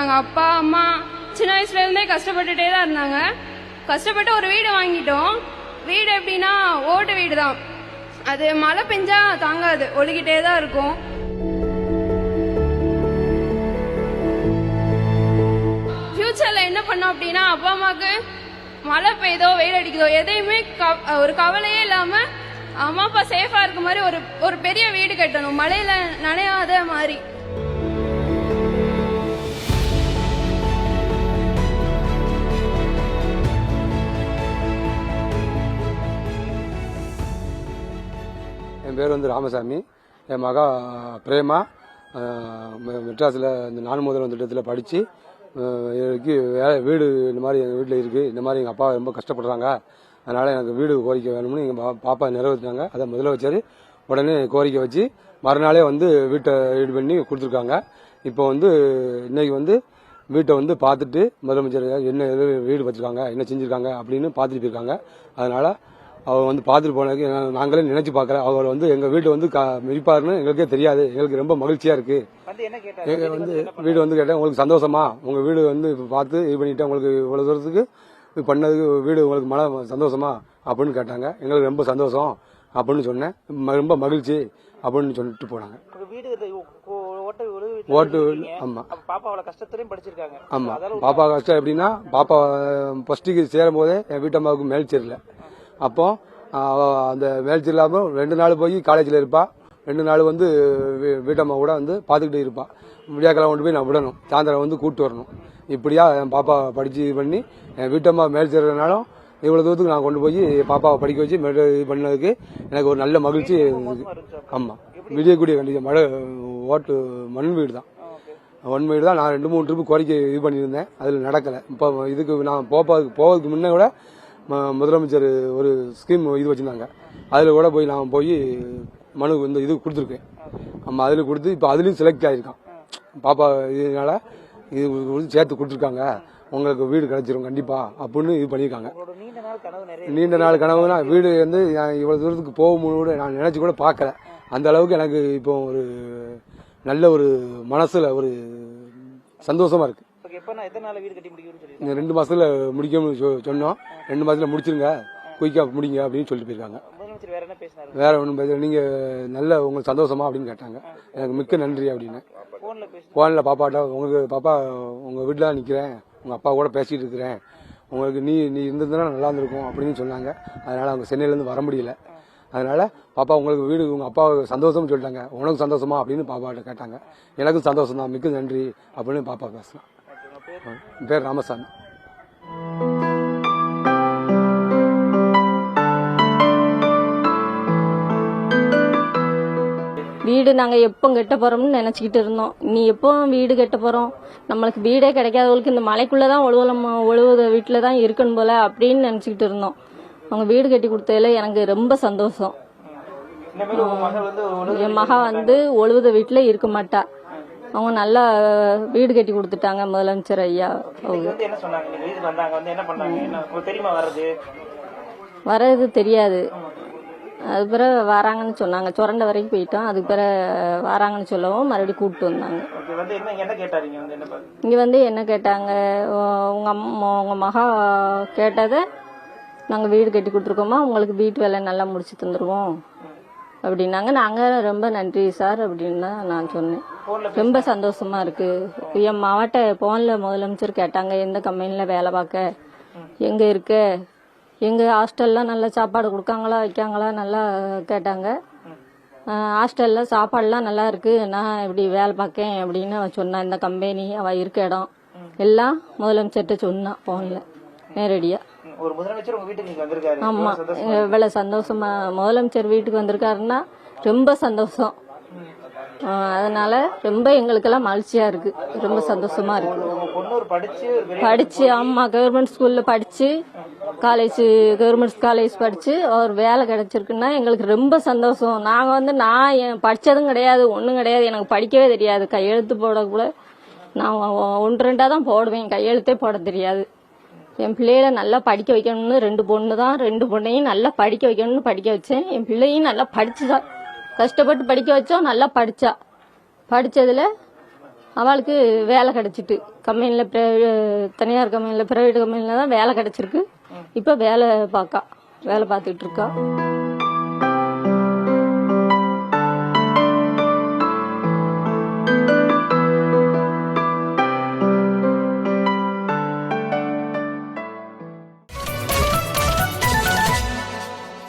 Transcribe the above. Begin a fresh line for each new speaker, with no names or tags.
இருக்காங்க அப்பா அம்மா சின்ன வயசுல இருந்தே கஷ்டப்பட்டுட்டே தான் இருந்தாங்க. கஷ்டப்பட்டு ஒரு வீடு வாங்கிட்டோம். வீடு எப்படின்னா ஓட்டு வீடு தான். அது மழை பெஞ்சா தாங்காது. ஒழுகிட்டே தான் இருக்கும். ஃபியூச்சர்ல என்ன பண்ணோம் அப்படின்னா அப்பா அம்மாவுக்கு மழை பெய்யுதோ வெயில் அடிக்குதோ எதையுமே கவ- ஒரு கவலையே இல்லாம அம்மா அப்பா சேஃபா இருக்க மாதிரி ஒரு ஒரு பெரிய வீடு கட்டணும். மழையில நனையாத மாதிரி.
என் பேர் வந்து ராமசாமி. என் மகா பிரேமா. மெட்ராஸில் இந்த நான் முதல்வன் திட்டத்தில் படித்து எனக்கு வேலை வீடு இந்த மாதிரி எங்கள் வீட்டில் இருக்குது இந்த மாதிரி எங்கள் அப்பா ரொம்ப கஷ்டப்படுறாங்க. அதனால் எனக்கு வீடு கோரிக்கை வேணும்னு எங்கள் பா பாப்பா நிறைவேற்றினாங்க அதை முதலமைச்சர் உடனே கோரிக்கை வச்சு மறுநாளே வந்து வீட்டை இது பண்ணி கொடுத்துருக்காங்க. இப்போ வந்து இன்றைக்கி வந்து வீட்டை வந்து பார்த்துட்டு முதலமைச்சர் என்ன வீடு வச்சுருக்காங்க என்ன செஞ்சுருக்காங்க அப்படின்னு பார்த்துட்டு போயிருக்காங்க. அதனால் அவர் வந்து பார்த்துட்டு போனதுக்கு நாங்களே நினைச்சு பார்க்கல. அவர் வந்து எங்க வீட்டு வந்து க- மிதிப்பாருன்னு எங்களுக்கே தெரியாது. எங்களுக்கு ரொம்ப மகிழ்ச்சியா இருக்கு.
வந்து என்ன கேட்டாரு?
எங்க வந்து வீடு வந்து கேட்டேன் உங்களுக்கு சந்தோஷமா? உங்க வீடு வந்து பார்த்து இது பண்ணிட்டேன் உங்களுக்கு இவ்வளவு தூரத்துக்கு பண்ணதுக்கு வீடு உங்களுக்கு மன சந்தோஷமா? அப்படின்னு கேட்டாங்க. எங்களுக்கு ரொம்ப சந்தோஷம் அப்படின்னு சொன்னேன். ரொம்ப மகிழ்ச்சி அப்படின்னு சொல்லிட்டு போனாங்க.
வீடு ஓட்ட.
ஆமா. ஆமா. பாப்பா கஷ்டம் எப்படின்னா பாப்பா ஃபர்ஸ்ட்டுக்கு சேரும் போதே என் வீட்டம்மாவுக்கு மேல் சேரல. அப்போ அந்த மேல் சேரலாம ரெண்டு நாள் போய் காலேஜில் இருப்பா. ரெண்டு நாள் வந்து வீ- வீட்டம்மா கூட வந்து பார்த்துக்கிட்டு இருப்பா. விடியாக்கெல்லாம் கொண்டு போய் நான் விடணும். சாயந்தரம் வந்து கூப்பிட்டு வரணும். இப்படியா என் பாப்பா படிச்சு இது பண்ணி என் வீட்டம்மா மேல் சேர்றதுனாலும் இவ்வளவு தூரத்துக்கு நான் கொண்டு போய் பாப்பாவை படிக்க வச்சு மேல இது பண்ணதுக்கு எனக்கு ஒரு நல்ல மகிழ்ச்சி. இருந்தது ஆமா. விடியக்கூடிய கண்டிப்பாக மழை ஓட்டு மண் வீடு தான். ஒன் வீடு தான். நான் ரெண்டு மூணு ட்ரிப்பு கோரிக்கை இது பண்ணியிருந்தேன். அதில் நடக்கலை. இப்போ இதுக்கு நான் போப்பதுக்கு போவதுக்கு முன்னே கூட முதலமைச்சர் ஒரு ஸ்கீம் இது வச்சுருந்தாங்க. அதில் கூட போய் நான் போய் மனு இந்த இது கொடுத்துருக்கேன். ஆமாம் அதில் கொடுத்து இப்போ அதுலேயும் செலக்ட் ஆகிருக்கான் பாப்பா இதனால இது சேர்த்து கொடுத்துருக்காங்க. உங்களுக்கு வீடு கிடைச்சிரும் கண்டிப்பாக அப்படின்னு இது பண்ணியிருக்காங்க.
நீண்ட நாள்
கனவுனா வீடு வந்து நான் இவ்வளவு தூரத்துக்கு போகும்போது கூட நான் நினைச்சு கூட பார்க்கல. அந்த அளவுக்கு எனக்கு இப்போ ஒரு நல்ல ஒரு மனசுல ஒரு சந்தோஷமா இருக்கு.
நான் எத்தனை நாள் வீடு கட்டி முடிக்கும்னு சொல்லி
இந்த ரெண்டு மாசத்துல முடிக்கணும்னு சொன்னோம். ரெண்டு மாசத்துல முடிச்சிருங்க. குயிக்கா முடிங்க அப்படின்னு சொல்லிட்டு போயிருக்காங்க.
முதலமைச்சர் வேற என்ன பேசினாரு?
வேற ஒன்றும் பேசல. நீங்க நல்ல உங்களுக்கு சந்தோஷமா அப்படின்னு கேட்டாங்க. எனக்கு மிக்க நன்றி அப்படின்னு.
போன்ல
பாப்பாட்ட உங்களுக்கு பாப்பா உங்கள் வீட்டில் நிற்கிறேன் உங்கள் அப்பா கூட பேசிகிட்டு இருக்கிறேன். உங்களுக்கு நீ நீ இருந்ததுன்னா நல்லா இருந்திருக்கும் அப்படின்னு சொன்னாங்க. அதனால் அவங்க சென்னையிலேருந்து வர முடியல. அதனால் பாப்பா உங்களுக்கு வீடு உங்கள் அப்பா சந்தோஷம்னு சொல்லிட்டாங்க. உனக்கு சந்தோஷமா அப்படின்னு பாப்பாட்ட கேட்டாங்க. எனக்கும் சந்தோஷம் தான் மிக்க நன்றி அப்படின்னு பாப்பா பேசலாம்
உங்க பேர்
என் பேர் ராமசாமி.
வீடு நாங்கள் எப்போ கட்ட போகிறோம்னு நினச்சிக்கிட்டு இருந்தோம். நீ எப்போ வீடு கட்ட போகிறோம் நம்மளுக்கு வீடே கிடைக்காதவங்களுக்கு இந்த மலைக்குள்ளே தான் ஒழுவலம் ஒழுவுத வீட்டில் தான் இருக்கணும் போல அப்படின்னு நினச்சிக்கிட்டு இருந்தோம். அவங்க வீடு கட்டி கொடுத்ததுல எனக்கு ரொம்ப சந்தோஷம். என் மகா வந்து ஒழுவுத வீட்டில் இருக்க மாட்டா. அவங்க நல்லா வீடு கட்டி கொடுத்துட்டாங்க முதலமைச்சர் ஐயா அவங்க.
வர்றது?
தெரியாது. அது பிறகு வராங்கன்னு சொன்னாங்க. சுரண்ட வரைக்கும் போயிட்டோம். அதுக்கு பிறகு வராங்கன்னு சொல்லவும் மறுபடியும் கூப்பிட்டு வந்தாங்க. இங்கே வந்து என்ன கேட்டாங்க? உ- உங்க அம்மா உங்க மகா கேட்டதை நாங்கள் வீடு கட்டி கொடுத்துருக்கோமா? உங்களுக்கு வீட்டு வேலை நல்லா முடிச்சு தந்துடுவோம் அப்படின்னாங்க. நாங்கள் ரொம்ப நன்றி சார் அப்படின்னு தான் நான் சொன்னேன். ரொம்ப சந்தோஷமா இருக்கு. என் மாவட்ட போன்ல முதலமைச்சர் கேட்டாங்க எந்த கம்பெனியில் வேலை பார்க்க? எங்கே இருக்க? எங்க ஹாஸ்டல்லாம் நல்ல சாப்பாடு கொடுக்காங்களா வைக்காங்களா நல்லா கேட்டாங்க. ஹாஸ்டல்ல சாப்பாடுலாம் நல்லா இருக்கு. நான் இப்படி வேலை பார்க்கேன் அப்படின்னு அவன் சொன்னான் இந்த கம்பெனி அவ இருக்க இடம். எல்லாம் முதலமைச்சர்கிட்ட சொன்னான் போன்ல நேரடியா.
ஒரு முதலமைச்சர் உங்க வீட்டுக்கு வந்திருக்காரு.
ஆமா. இவ்வளவு சந்தோஷமா முதலமைச்சர் வீட்டுக்கு வந்திருக்காருன்னா ரொம்ப சந்தோஷம். அதனால ரொம்ப எங்களுக்கெல்லாம் மகிழ்ச்சியா இருக்கு. ரொம்ப சந்தோஷமா இருக்கு.
படித்து பொண்ணு படிச்சு
ஆமா கவர்மெண்ட் ஸ்கூல்ல படிச்சு காலேஜ் கவர்மெண்ட் காலேஜ் படிச்சு ஒரு வேலை கிடைச்சிருக்குன்னா எங்களுக்கு ரொம்ப சந்தோஷம். நாங்க வந்து நான் என் படிச்சதும் கிடையாது ஒண்ணும் கிடையாது எனக்கு படிக்கவே தெரியாது. கையெழுத்து போட கூட நான் ஒன்று ரெண்டா தான் போடுவேன். கையெழுத்தே போட தெரியாது. என் பிள்ளைகளை நல்லா படிக்க வைக்கணும்னு ரெண்டு பொண்ணு தான் ரெண்டு பொண்ணையும் நல்லா படிக்க வைக்கணும்னு படிக்க வச்சேன். என் பிள்ளையும் நல்லா படிச்சுதான். கஷ்டப்பட்டு படிக்க வச்சோம் நல்லா படித்தா படித்ததில் அவளுக்கு வேலை கிடச்சிட்டு. கம்பெனியில் தனியார் கம்பெனியில் ப்ரைவேட் கம்பெனியில் தான் வேலை கிடச்சிருக்கு. இப்போ வேலை பார்க்கா வேலை பார்த்துட்டு இருக்கா.